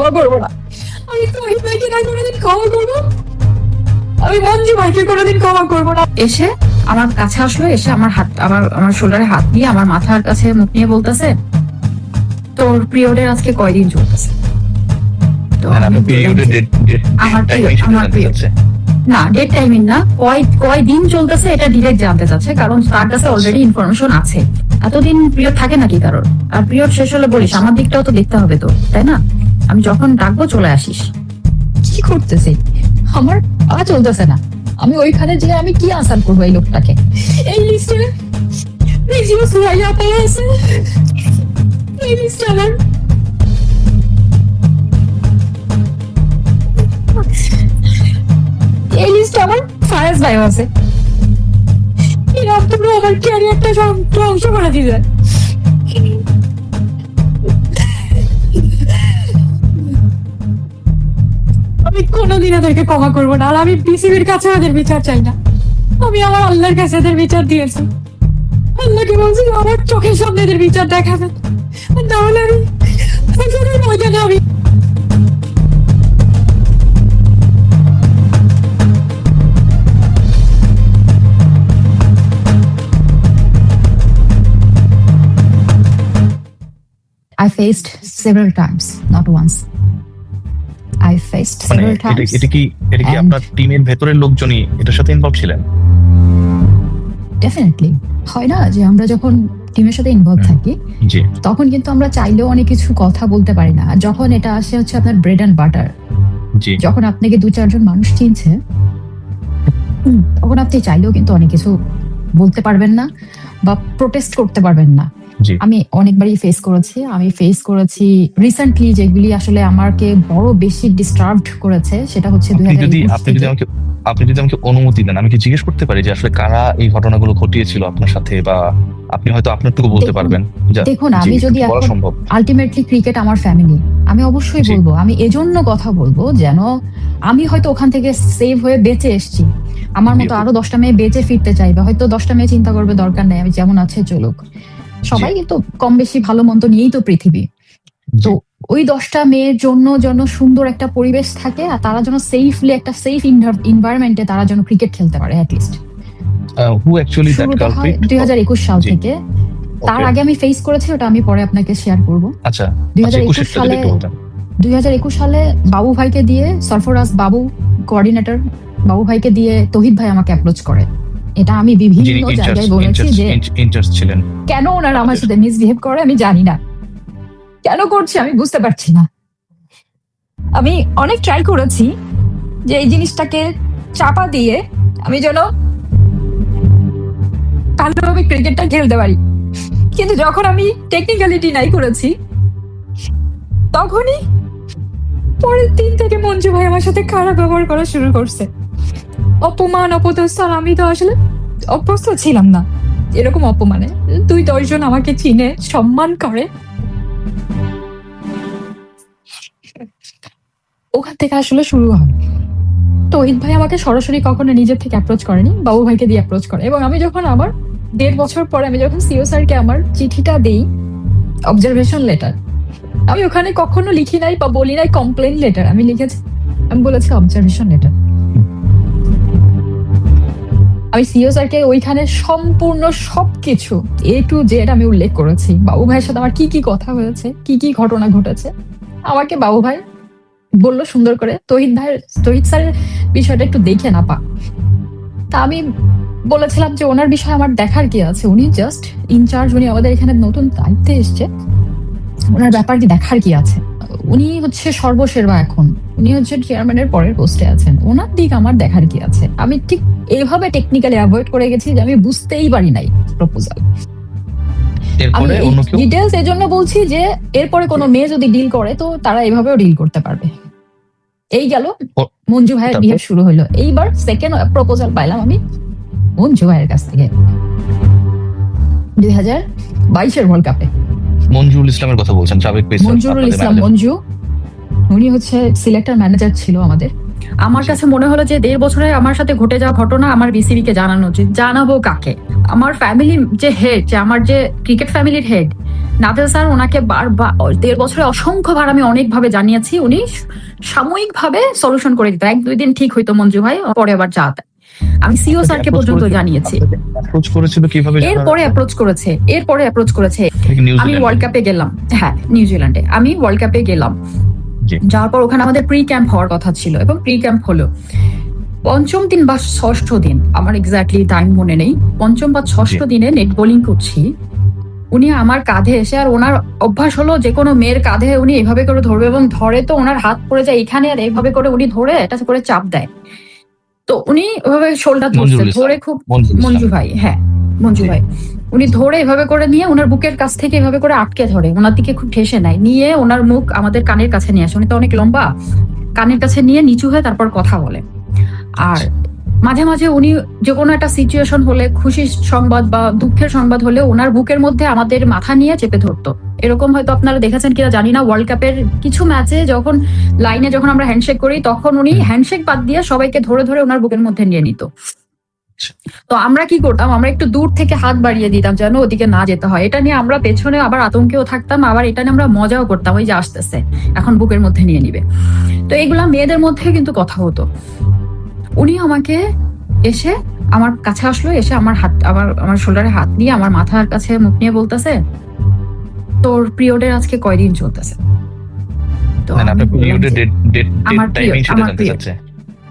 ক্ষমা করব না। আমি ভাইকে না কোনোদিন ক্ষমা করব। আমি মঞ্জু ভাইকে কোনোদিন ক্ষমা করব না। এসে আমার কাছে আসলো এসে আমার হাত আমার আমার শোল্ডারে হাত দিয়ে আমার মাথার কাছে মুখ নিয়ে বলতেছে তোর পিরিয়ডের আজকে কয়দিন চলতেছে? আমার আমার না ডেট টাইমিং না কয় কয় দিন চলতেছে এটা ডিরেক্ট জানতে চাচ্ছে কারণ তার কাছে অলরেডি ইনফরমেশন আছে। এতদিন পিরিয়ড থাকে নাকি কারোর? আর পিরিয়ড শেষ হলে বলিস আমার দিকটাও তো দেখতে হবে তো তাই না? আমি যখন ডাকবো চলে আসিস। কি করতেছে? আমার পা চলতেছে না। আমি ওইখানে যে আমি কি আনসার করব এই লোকটাকে? এই লিস্টে রিজিও সুরাইয়া পাওয়া আছে। এই লিস্টে আমার এই লিস্টে আমার ফায়াজ ভাইও আছে। এরকম তো আমার ক্যারিয়ারটা ধ্বংস করে দিবে। আমি কোনোদিন এদেরকে ক্ষমা করব না আর আমি বিসিবির কাছে ওদের বিচার চাই না। আমি আমার আল্লাহর কাছে এদের বিচার দিয়েছি। আল্লাহকে বলছি আমার চোখের সামনে এদের বিচার দেখাবেন নাহলে আমি আমি I faced several times, not once. I faced মানে several এটা times. এটা কি এটা কি আপনার টিমের ভেতরের লোকজনই এটার সাথে ইনভলভ ছিলেন? ডেফিনেটলি হয় না যে আমরা যখন টিমের সাথে ইনভলভ থাকি জি। তখন কিন্তু আমরা চাইলেও অনেক কিছু কথা বলতে পারি না। যখন এটা আসে হচ্ছে আপনার ব্রেড অ্যান্ড বাটার জি। যখন আপনাকে দু চারজন মানুষ চিনছে তখন আপনি চাইলেও কিন্তু অনেক কিছু বলতে পারবেন না বা প্রোটেস্ট করতে পারবেন না। আমি অনেকবারই ফেস করেছি। আমি ফেস করেছি রিসেন্টলি যেগুলি আসলে আমাকে বড় বেশি ডিস্টার্বড করেছে সেটা হচ্ছে আপনি যদি আপনি যদি আমাকে আপনি যদি আমাকে অনুমতি দেন আমি কি জিজ্ঞেস করতে পারি যে আসলে কারা এই ঘটনাগুলো ঘটিয়েছিল আপনার সাথে বা আপনি হয়তো আপনারটুকু বলতে দেখুন, পারবেন? দেখুন আমি যদি সম্ভব। আলটিমেটলি ক্রিকেট আমার ফ্যামিলি আমি অবশ্যই বলব আমি এজন্য কথা বলব যেন আমি হয়তো ওখান থেকে সেভ হয়ে বেঁচে এসেছি। আমার মতো আরও দশটা মেয়ে বেঁচে ফিরতে চাইবে হয়তো দশটা মেয়ে চিন্তা করবে দরকার নেই আমি যেমন আছে চলুক। সবাই কিন্তু কম বেশি ভালো মন্দ নিয়েই তো পৃথিবী। তো ওই দশটা মেয়ের জন্য যেন সুন্দর একটা পরিবেশ থাকে আর তারা যেন সেফলি একটা সেফ এনভায়রনমেন্টে তারা যেন ক্রিকেট খেলতে পারে at least who actually that culprit দুই হাজার একুশ সাল থেকে। তার আগে আমি ফেস করেছি ওটা আমি পরে আপনাকে শেয়ার করব। আচ্ছা দুই আচ্ছা সালে একটু বলতেন। দুই হাজার একুশ সালে বাবু ভাইকে দিয়ে সরফরাজ বাবু কোঅর্ডিনেটর বাবু ভাইকে দিয়ে তহিদ ভাই আমাকে অ্যাপ্রোচ করে। এটা আমি বিভিন্ন জায়গায় বলেছি যে ইন্টারেস্ট ছিলেন। কেন ওনারা আমার সাথে মিসবিহেভ করে আমি জানি না। কেন করছে আমি বুঝতে পারছি না। আমি অনেক ট্রাই করেছি যে এই জিনিসটাকে চাপা দিয়ে আমি যেন ভালোভাবে ক্রিকেটটা খেলতে পারি। কিন্তু যখন আমি টেকনিক্যালিটি নাই করেছি তখনই পরের দিন থেকে মঞ্জু ভাই আমার সাথে খারাপ ব্যবহার করা শুরু করছে। অপমান অপদস্থান আমি তো আসলে অভ্যস্ত ছিলাম না। এরকম অপমানে দুই দশজন আমাকে চিনে, সম্মান করে। ওখান থেকে আসলে শুরু হয়। তহিদ ভাই আমাকে সরাসরি কখনো নিজের থেকে অ্যাপ্রোচ করেনি, বাবু ভাইকে দিয়ে অ্যাপ্রোচ করে। এবং আমি যখন আমার দেড় বছর পরে আমি যখন সিও স্যারকে আমার চিঠিটা দেই অবজারভেশন লেটার আমি ওখানে কখনো লিখি নাই বা বলি নাই কমপ্লেন লেটার আমি লিখেছি, আমি বলেছি অবজারভেশন লেটার আমি সিও স্যারকে ওইখানে সম্পূর্ণ সবকিছু এ টু জেড আমি উল্লেখ করেছি। বাবু ভাইয়ের সাথে আমার কি কি কথা হয়েছে, কি কি ঘটনা ঘটেছে, আমাকে বাবু ভাই বলল সুন্দর করে। তহিদ ভাইয়ের তহিদ স্যারের বিষয়টা একটু দেখে না পা। তা আমি বলেছিলাম যে ওনার বিষয়ে আমার দেখার কি আছে? উনি জাস্ট ইনচার্জ উনি আমাদের এখানে নতুন দায়িত্বে এসছে। ওনার ব্যাপার কি দেখার কি আছে? উনি হচ্ছে সর্বসেবা এখন। উনি হচ্ছে চেয়ারম্যানের পরের পোস্টে আছেন। ওনার দিক আমার দেখার কি আছে? আমি ঠিক এইভাবে টেকনিক্যালি অ্যাভয়েড করে গেছি যে আমি বুঝতেই পারি নাই প্রপোজাল এরপরে অন্য কেউ? জন্য বলছি যে এরপরে কোনো মেয়ে যদি ডিল করে তো তারা এভাবেও ডিল করতে পারবে। এই গেল মঞ্জু ভাইয়ের বিহেভ শুরু হলো। এইবার সেকেন্ড প্রপোজাল পাইলাম আমি মঞ্জু ভাইয়ের কাছ থেকে। দুই হাজার বাইশের ওয়ার্ল্ড কাপে মঞ্জুরুল ইসলামের কথা বলছেন সাবেক পেসার মঞ্জুরুল ইসলাম মঞ্জু উনি হচ্ছে সিলেক্টর ম্যানেজার ছিল আমাদের। আমার কাছে মনে হলো যে দেড় বছরে আমার সাথে ঘটে যাওয়া ঘটনা আমার বিসিবি কে জানানো উচিত। জানাব কাকে? আমার ফ্যামিলি যে হেড যে আমার যে ক্রিকেট ফ্যামিলির হেড নাভেল স্যার ওনাকে বারবার দেড় বছরে অসংখ্যবার আমি অনেকভাবে জানিয়েছি। উনি সাময়িকভাবে সলিউশন করে দিত। এক দুই দিন ঠিক হইতো মঞ্জু ভাই পরে আবার যা দেয়। আমি সিও স্যারকে পর্যন্ত জানিয়েছি। অ্যাপ্রোচ করেছিল কীভাবে এরপরে অ্যাপ্রোচ করেছে এরপরে অ্যাপ্রোচ করেছে। আমি ওয়ার্ল্ড কাপে গেলাম। হ্যাঁ নিউজিল্যান্ডে আমি ওয়ার্ল্ড কাপে গেলাম। যাওয়ার পর ওখানে আমাদের প্রি ক্যাম্প হওয়ার কথা ছিল এবং প্রি ক্যাম্প হলো। পঞ্চম দিন বা ষষ্ঠ দিন আমার এক্স্যাক্টলি টাইম মনে নেই। পঞ্চম বা ষষ্ঠ দিনে নেট বোলিং করছি। উনি আমার কাঁধে এসে আর ওনার অভ্যাস হলো যে কোনো মেয়ের কাঁধে উনি এভাবে করে ধরবে এবং ধরে তো ওনার হাত পড়ে যায় এখানে আর এইভাবে করে উনি ধরে এটা করে চাপ দেয়। তো উনি ওভাবে শোল্ডার ধরছে ধরে খুব মঞ্জু ভাই হ্যাঁ মঞ্জু ভাই। উনি ধরে এভাবে করে নিয়ে ওনার বুকের কাছ থেকে এভাবে করে আটকে ধরে। ওনার দিকে খুব ঠেসে নেয়। নিয়ে ওনার মুখ আমাদের কানের কাছে নিয়ে আসে। উনি তো অনেক লম্বা কানের কাছে নিয়ে নিচু হয়ে তারপর কথা বলে। আর মাঝে মাঝে উনি যে কোনো একটা সিচুয়েশন হলে, খুশির সংবাদ বা দুঃখের সংবাদ হলে ওনার বুকের মধ্যে আমাদের মাথা নিয়ে চেপে ধরতো। এরকম হয়তো আপনারা দেখেছেন কিনা, জানি না ওয়ার্ল্ড কাপের কিছু ম্যাচে যখন লাইনে যখন আমরা হ্যান্ডশেক করি, তখন উনি হ্যান্ডশেক বাদ দিয়ে সবাইকে ধরে ধরে ওনার বুকের মধ্যে নিয়ে নিত। তো আমরা কি করতাম? আমরা একটু দূর থেকে হাত বাড়িয়ে দিতাম যেন ওদিকে না যেতে হয়। এটা নিয়ে আমরা পেছনে আবার আতঙ্কেও থাকতাম, আবার এটা নিয়ে আমরা মজাও করতাম, ওই যে আসতেছে, এখন বুকের মধ্যে নিয়ে নিবে। তো এগুলা মেয়েদের মধ্যে কিন্তু কথা হতো। উনি আমাকে এসে আমার কাছে আসলো এসে আমার হাত আমার আমার শোল্ডারে হাত দিয়ে আমার মাথার কাছে মুখ নিয়ে বলতেছে তোর পিরিয়ডের আজকে কয়দিন চলতেছে? না,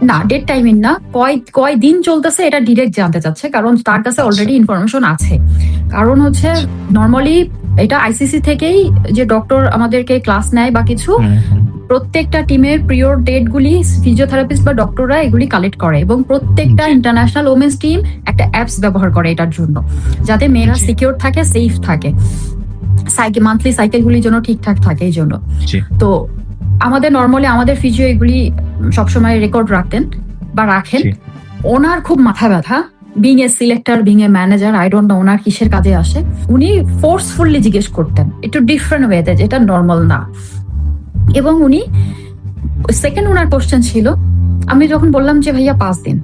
না, ডেট টাইমিং না কয় কয় দিন চলতেছে এটা ডিরেক্ট জানতে চাচ্ছে কারণ তার কাছে আচ্ছা। অলরেডি ইনফরমেশন আছে। কারণ হচ্ছে নর্মালি এটা আইসিসি থেকেই যে ডক্টর আমাদেরকে ক্লাস নেয় বা কিছু। প্রত্যেকটা টিমের প্রিয়র ডেট গুলি ফিজিওথেরাপিস্ট বা ডক্টররা এগুলি কালেক্ট করে এবং প্রত্যেকটা ইন্টারন্যাশনাল ওমেন্স টিম একটা অ্যাপস ব্যবহার করে এটার জন্য যাতে মেয়েরা। সিকিউর থাকে সেফ থাকে। সাইকেল মান্থলি সাইকেলগুলির জন্য ঠিকঠাক থাকে এই জন্য। তো আমাদের নর্মালি আমাদের ফিজিও এগুলি সবসময় রেকর্ড রাখতেন বা রাখেন। ওনার খুব মাথা ব্যথা being a selector being a manager I don't know ওনার কিসের কাজে আসে। উনি ফোর্সফুলি জিজ্ঞেস করতেন একটু ডিফারেন্ট ওয়েতে যেটা নর্মাল না। এবং উনি সেকেন্ড ওনার কোশ্চেন ছিল আমি যখন বললাম যে ভাইয়া পাঁচ দিন।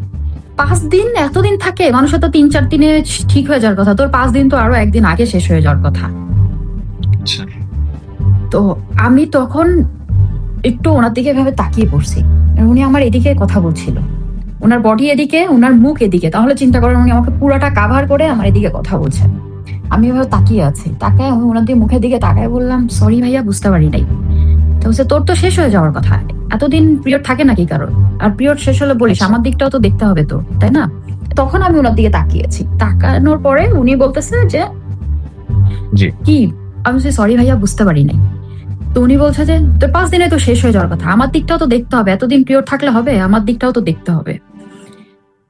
পাঁচ দিন এতদিন থাকে মানুষের তো তিন চার দিনে ঠিক হয়ে যাওয়ার কথা। তোর পাঁচ দিন তো আরও একদিন আগে শেষ হয়ে যাওয়ার কথা। আচ্ছা। তো আমি তখন একটু ওনার দিকে ভাবে তাকিয়ে পড়ছি। উনি আমার এদিকে কথা বলছিল। ওনার বডি এদিকে ওনার মুখ এদিকে। তাহলে চিন্তা করেন উনি আমাকে পুরোটা কাভার করে আমার এদিকে কথা বলছেন। আমি এভাবে তাকিয়ে আছি। তাকায় আমি ওনার দিকে মুখের দিকে তাকায় বললাম সরি ভাইয়া বুঝতে পারি নাই। বলছে তোর তো শেষ হয়ে যাওয়ার কথা। এতদিন পিরিয়ড থাকে নাকি কারণ আর পিরিয়ড শেষ হলে বলিস আমার দিকটাও তো দেখতে হবে তো তাই না? তখন আমি ওনার দিকে তাকিয়েছি। তাকানোর পরে উনি বলতেছে যে কি? আমি সরি ভাইয়া বুঝতে পারি নাই। তো উনি বলছে যে তোর পাঁচ দিনে তো শেষ হয়ে যাওয়ার কথা। আমার দিকটাও তো দেখতে হবে। এতদিন পিরিয়ড থাকলে হবে আমার দিকটাও তো দেখতে হবে।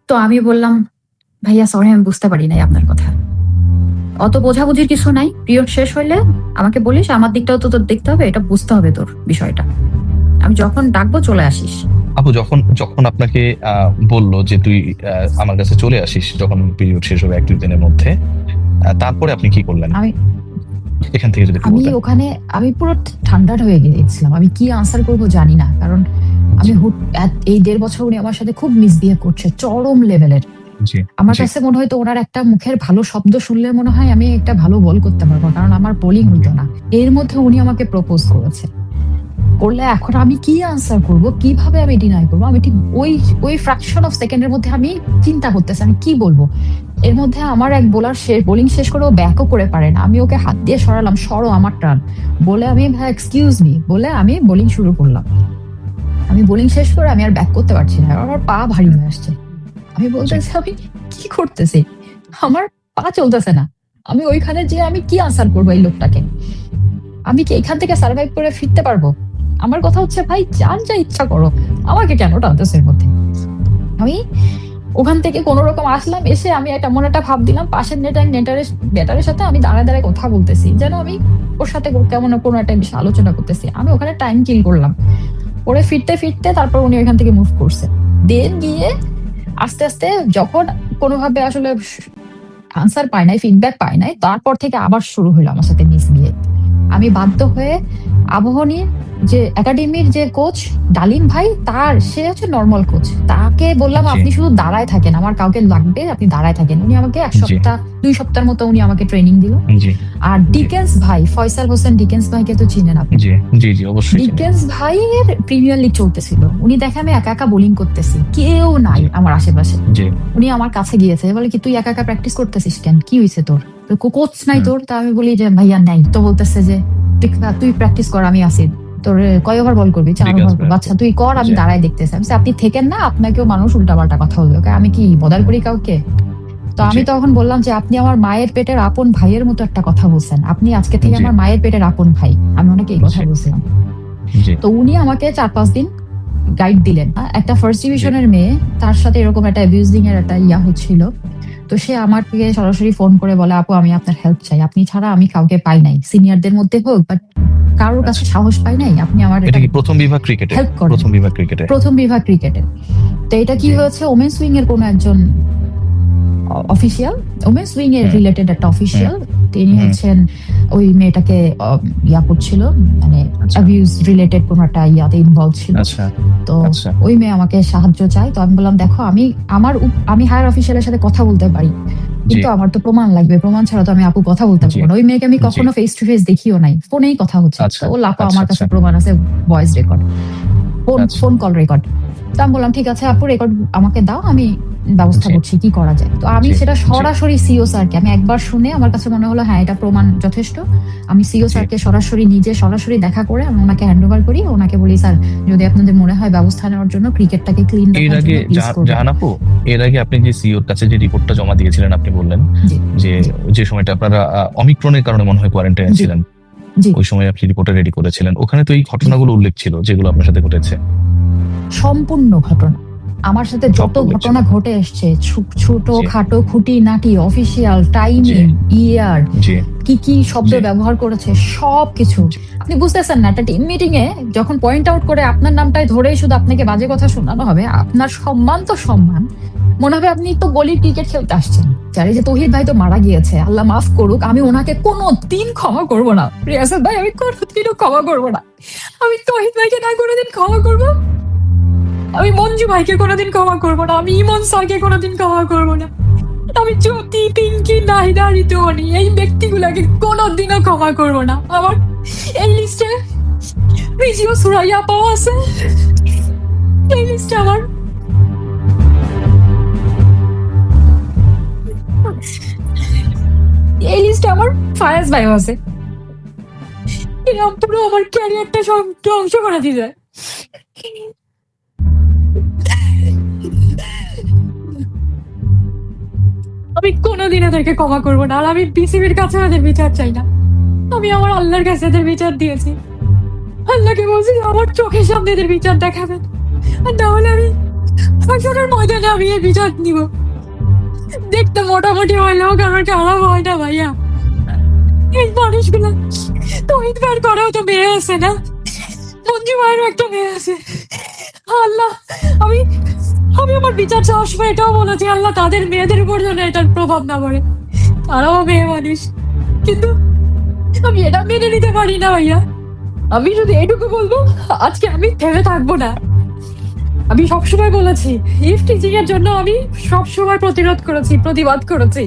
তো আমি বললাম ভাইয়া সরি আমি বুঝতে পারি নাই আপনার কথা। অত বোঝাবুঝির কিছু নাই। পিরিয়ড শেষ হইলে আমাকে বলিস আমার দিকটাও তো তোর দেখতে হবে এটা বুঝতে হবে তোর বিষয়টা। আমি যখন ডাকবো চলে আসিস। আপু যখন যখন আপনাকে বলল যে তুই আমার কাছে চলে আসিস যখন পিরিয়ড শেষ হবে এক দুই দিনের মধ্যে তারপরে আপনি কি করলেন? আমি এখান থেকে যদি আমি ওখানে আমি পুরো ঠান্ডাট হয়ে গিয়েছিলাম। আমি কি আনসার করব জানি না কারণ আমি এই দেড় বছর উনি আমার সাথে খুব মিসবিহেভ করছে চরম লেভেলের আমার কাছে মনে হয় তো ওনার একটা মুখের ভালো শব্দ শুনলে মনে হয় আমি একটা ভালো বল করতে পারব কারণ আমার বোলিং হইতো না। এর মধ্যে উনি আমাকে প্রপোজ করেছে। করলে এখন আমি কি আনসার করব? কীভাবে আমি ডিনাই করব? আমি ঠিক ওই ওই ফ্র্যাকশন অফ সেকেন্ডের মধ্যে আমি চিন্তা করতেছি আমি কি বলব? এর মধ্যে আমার এক বোলার শেষ বোলিং শেষ করে ও ব্যাকও করে পারে না। আমি ওকে হাত দিয়ে সরালাম সরো আমার টান। বলে আমি ভাই এক্সকিউজ মি বলে আমি বোলিং শুরু করলাম। আমি বোলিং শেষ করে আমি আর ব্যাক করতে পারছি না। আমার পা ভারী হয়ে আসছে। আমি বলতেছি, আমি কি করতেছি? আমার পা চলতেছে না। আমি ওইখানে যে আমি কি আনসার করব এই লোকটাকে? আমি কি এখান থেকে সার্ভাইভ করে ফিরতে পারব? আমার কথা হচ্ছে, ভাই যার যা ইচ্ছা করো। আমাকে কেন টানতেছে এর মধ্যে? আমি ওখান থেকে কোন রকম আসলাম, এসে আমি একটা মনে একটা ভাব দিলাম, পাশের নেটার নেটারের বেটারের সাথে আমি দাঁড়ায় দাঁড়ায় কথা বলতেছি। যেন আমি ওর সাথে কেমন কোনো একটা বিষয় আলোচনা করতেছি। আমি ওখানে টাইম কিল করলাম। পরে ফিরতে ফিরতে তারপর উনি ওইখান থেকে মুভ করছে। দেন গিয়ে আস্তে আস্তে যখন কোনোভাবে আসলে আনসার পাই নাই ফিডব্যাক পাই নাই, তারপর থেকে আবার শুরু হলো আমার সাথে মিস বিয়ে আমি বাধ্য হয়ে আবহনীর যে একাডেমির যে কোচ ডালিম ভাই তার সে হচ্ছে নর্মাল কোচ তাকে বললাম আপনি শুধু দাঁড়ায় থাকেন আমার কাউকে লাগবে আপনি দাঁড়ায় থাকেন। উনি আমাকে এক সপ্তাহ দুই সপ্তাহের মতো উনি আমাকে ট্রেনিং দিল। আর ডিকেন্স ভাই ফয়সাল হোসেন ডিকেন্স ভাইকে তো চিনেন আপনি? জি জি জি অবশ্যই ডিকেন্স ভাইয়ের প্রিমিয়ার লিগ চলতেছিল। উনি দেখে আমি একা একা বোলিং করতেছি। কেউ নাই আমার আশেপাশে। উনি আমার কাছে গিয়েছে বলে কি তুই একা একা প্র্যাকটিস করতেছিস কেন? কি হয়েছে তোর? কোচ নাই তোর? তা আমি বলি যে ভাইয়া নাই। তো বলতেছে যে "তুই- তুই প্র্যাকটিস কর আমি আসি তোর কয় ওভার বল করবি? চার ওভার করবি। আচ্ছা তুই কর আমি জি। দাঁড়ায় দেখতেছি। আমি আপনি থেকেন না আপনাকেও মানুষ উল্টাপাল্টা কথা বলবে ওকে? আমি কি বদার করি কাউকে? তো আমি। তখন বললাম যে আপনি আমার মায়ের পেটের আপন ভাইয়ের মতো একটা কথা বলছেন। আপনি আজকে থেকে আমার মায়ের পেটের আপন ভাই। আমি ওনাকে এই কথা বলছিলাম। তো উনি আমাকে চার পাঁচ দিন গাইড দিলেন। একটা ফার্স্ট ডিভিশনের মেয়ে তার সাথে এরকম একটা অ্যাবিউজিং এর একটা ইয়া হচ্ছিল। তো সে আমাকে সরাসরি ফোন করে বলে আপু আমি আপনার হেল্প চাই। আপনি ছাড়া আমি কাউকে পাই নাই। সিনিয়রদের মধ্যে হোক বাট কারোর কাছে সাহস পাই নাই আপনি আমার এটা কি প্রথম বিভাগ ক্রিকেটে হেল্প করেন। প্রথম বিভাগ ক্রিকেটে প্রথম বিভাগ ক্রিকেটে তো এটা কি হয়েছে? ওমেন্স উইং এর কোন একজন অফিসিয়াল ওমেন্স উইং এর রিলেটেড একটা অফিসিয়াল তিনি হচ্ছেন ওই মেয়েটাকে ইয়া করছিল মানে আচ্ছা। অ্যাবিউজ রিলেটেড কোন একটা ইয়াতে ইনভলভ ছিল। আচ্ছা। তো আচ্ছা। ওই মেয়ে আমাকে সাহায্য চাই তো আমি বললাম দেখো আমি আমার আমি হায়ার অফিসিয়ালের সাথে কথা বলতে পারি। কিন্তু আমার তো প্রমাণ লাগবে। প্রমাণ ছাড়া তো আমি আপু কথা বলতে পারব না। ওই মেয়েকে আমি কখনো ফেস টু ফেস দেখিও নাই। ফোনেই কথা হচ্ছে। আচ্ছা, ও লাপা আচ্ছা, আমার কাছে আচ্ছা। প্রমাণ আছে voice record phone. Phone call record তো আমি বললাম ঠিক আছে আপু রেকর্ড আমাকে দাও আমি ব্যবস্থা করছি কি করা যায়। তো আমি সেটা সরাসরি সিও স্যারকে আমি একবার শুনে আমার কাছে মনে হলো হ্যাঁ এটা প্রমাণ যথেষ্ট। আমি সিও জি। স্যারকে সরাসরি নিজে সরাসরি দেখা করে আমি ওনাকে হ্যান্ড ওভার করি। ওনাকে বলি স্যার যদি আপনাদের মনে হয় ব্যবস্থা নেওয়ার জন্য ক্রিকেটটাকে ক্লিন এর আগে আপু এর আগে আপনি যে সিও সিওর কাছে যে রিপোর্টটা জমা দিয়েছিলেন আপনি বললেন যে যে সময়টা আপনারা অমিক্রনের কারণে মনে হয় কোয়ারেন্টাইন ছিলেন ওই সময় আপনি রিপোর্টে রেডি করেছিলেন। ওখানে তো এই ঘটনাগুলো উল্লেখ ছিল যেগুলো আপনার সাথে ঘটেছে। সম্পূর্ণ ঘটনা। আমার সাথে যত ঘটনা ঘটে এসছে ছোট খাটো খুঁটি নাটি অফিসিয়াল টাইমিং ইয়ার কি কি শব্দ ব্যবহার করেছে সব কিছু আপনি বুঝতেছেন না একটা টিম মিটিং এ যখন পয়েন্ট আউট করে আপনার নামটাই ধরেই শুধু আপনাকে বাজে কথা শোনানো হবে আপনার সম্মান তো সম্মান। মনে হবে আপনি তো গলির ক্রিকেট খেলতে আসছেন। যারে যে তহিদ ভাই তো মারা গিয়েছে আল্লাহ মাফ করুক আমি ওনাকে কোনো দিন ক্ষমা করব না। রিয়াসাদ ভাই আমি কোনোদিনও ক্ষমা করব না। আমি তহিদ ভাইকে না কোনোদিন ক্ষমা করব। আমি মঞ্জু ভাইকে কোনোদিন ক্ষমা করব না, আমি ইমন স্যারকে কোনোদিন ক্ষমা করব না। আমি জ্যোতি, পিঙ্কি, নাহিদা, ঋতুমণি, এই ব্যক্তিগুলোকে কোনোদিনও ক্ষমা করব না। আমার এই লিস্টে রিজিও সুরাইয়া পাওয়া আছে। এই লিস্টে আমার এই লিস্টে আমার ফায়াজ ভাইও আছে। এরকম পুরো আমার ক্যারিয়ারটা সব ধ্বংস করে দিবে। আমি কোনোদিন এদেরকে ক্ষমা করব না, আর আমি বিসিবির কাছে এদের বিচার চাই না। আমি আমার আল্লাহর কাছে এদের বিচার দিয়েছি। আল্লাহকে বলছি, আমার চোখের সামনে এদের বিচার দেখাবেন। আর তাহলে আমি আসরের ময়দানে আমি এই বিচার নিব। দেখতে মোটামুটি হলেও কারণ খারাপ হয় না ভাইয়া। এই মানুষগুলো তহিদ বের করেও তো বেড়ে আছে না? মঞ্জু ভাইয়েরও একটা মেয়ে আছে। আল্লাহ, আমি আমি আমার বিচার চাওয়ার সময় এটাও বলেছি, আল্লাহ তাদের মেয়েদের উপর যেন এটার প্রভাব না পড়ে। তারাও মেয়ে মানুষ। কিন্তু আমি এটা মেনে নিতে পারি না ভাইয়া। আমি যদি এটুকু বলব, আজকে আমি থেমে থাকব না। আমি সবসময় বলেছি ইফ টিচিং এর জন্য আমি সবসময় প্রতিরোধ করেছি, প্রতিবাদ করেছি।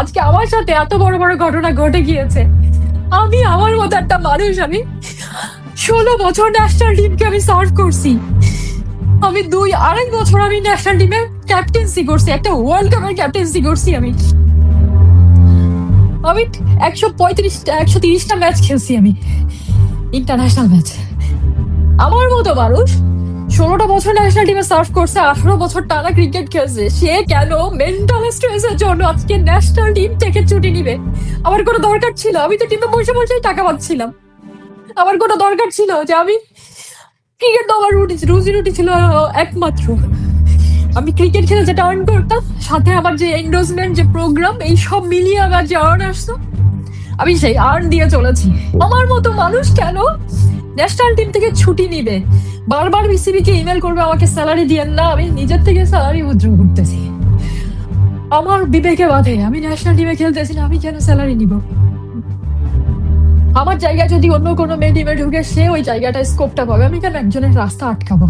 আজকে আমার সাথে এত বড় বড় ঘটনা ঘটে গিয়েছে। আমি, আমার মতো একটা মানুষ, আমি ষোলো বছর ন্যাশনাল টিমকে আমি সার্ভ করছি। আমি দুই, আড়াই বছর আমি ন্যাশনাল টিমে ক্যাপ্টেন্সি করছি, একটা ওয়ার্ল্ড কাপের ক্যাপ্টেন্সি করছি আমি। আমি একশো পঁয়ত্রিশটা একশো তিরিশটা ম্যাচ খেলছি আমি ইন্টারন্যাশনাল ম্যাচ আমার মতো মানুষ ষোলোটা বছর ন্যাশনাল টিমে সার্ভ করছে, আঠারো বছর টানা ক্রিকেট খেলছে, সে কেন মেন্টাল স্ট্রেসের জন্য আজকে ন্যাশনাল টিম থেকে ছুটি নিবে? আমার কোনো দরকার ছিল, আমি তো টিমে বসে বসেই টাকা পাচ্ছিলাম। আমার কোনো দরকার ছিল যে আমি ক্রিকেট তো আমার রুটি রুজি রুটি ছিল একমাত্র। আমি ক্রিকেট খেলে যেটা আর্ন করতাম, সাথে আমার যে এন্ডোজমেন্ট যে প্রোগ্রাম এই সব মিলিয়ে আমার যে আর্ন আসতো, আমি সেই আর্ন দিয়ে চলেছি। আমার মতো মানুষ কেন? ন্যাশনাল টিম থেকে ছুটি নিবে। বারবার বিসিবি কে ইমেল করবে, আমাকে স্যালারি দিয়েন না, আমি নিজের থেকে স্যালারি উইথড্র করতেছি। আমার বিবেকে বাধে, আমি ন্যাশনাল টিমে খেলতেছি না, আমি কেন স্যালারি নিব? আমার জায়গায় যদি অন্য কোনো মেয়ে ডিমে ঢুকে সে ওই জায়গাটা স্কোপটা পাবে। আমি কেন একজনের রাস্তা আটকাবো?